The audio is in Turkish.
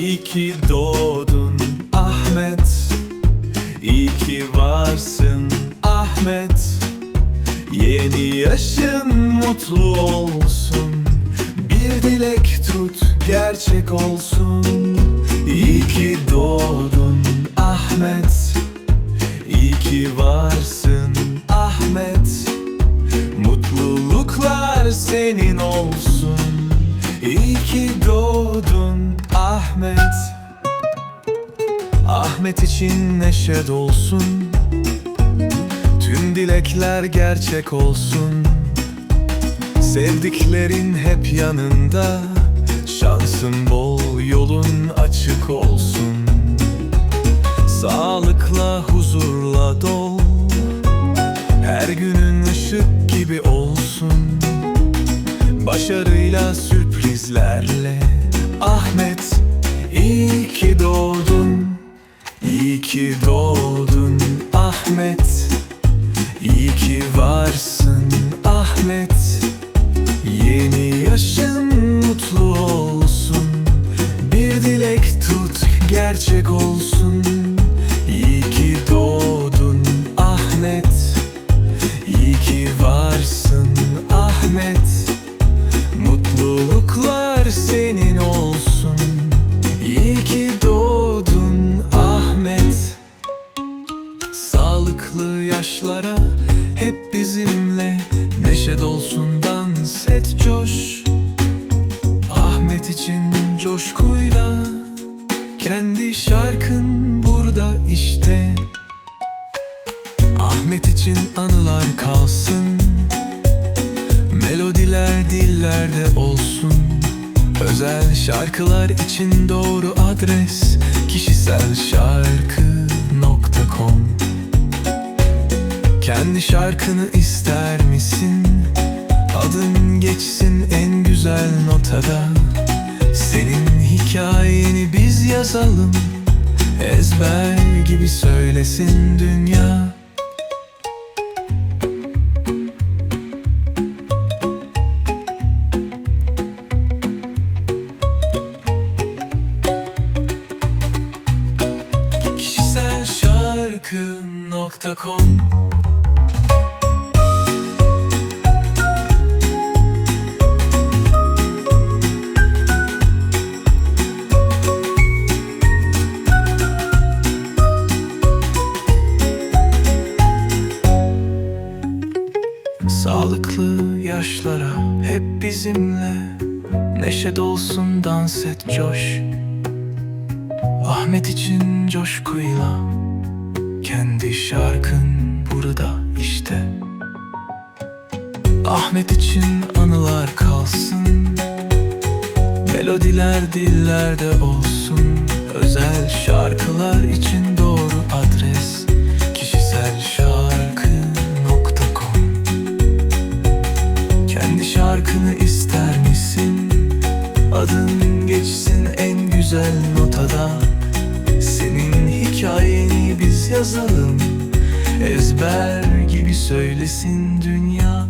İyi ki doğdun Ahmet. İyi ki varsın Ahmet. Yeni yaşın mutlu olsun. Bir dilek tut gerçek olsun. İyi ki doğdun Ahmet. İyi ki varsın Ahmet. Mutluluklar senin olsun Ahmet için neşe dolsun. Tüm dilekler gerçek olsun. Sevdiklerin hep yanında. Şansın bol yolun açık olsun. Sağlıkla huzurla dol. Her günün ışık gibi olsun. Başarıyla sürprizlerle Ahmet ki varsın Ahmet. Yeni yaşın mutlu olsun. Bir dilek tut gerçek olsun. İyi ki doğdun Ahmet. İyi ki varsın Ahmet. Mutluluklar Neşe dolsun dans et coş. Ahmet için coşkuyla Kendi şarkın burada işte. Ahmet için anılar kalsın Melodiler dillerde olsun. Özel şarkılar için doğru adres Kişisel şarkı.com Kendi şarkını ister misin? Adın geçsin en güzel notada. Senin hikayeni biz yazalım. Ezber gibi söylesin dünya. Kişisel şarkı.com Sağlıklı yaşlara hep bizimle. Neşe dolsun dans et coş. Ahmet için coşkuyla Kendi şarkın burada işte. Ahmet için anılar kalsın Melodiler dillerde olsun. Özel şarkılar için doğru adres şarkını ister misin? Adın geçsin en güzel notada. Senin hikayeni biz yazalım. Ezber gibi söylesin dünya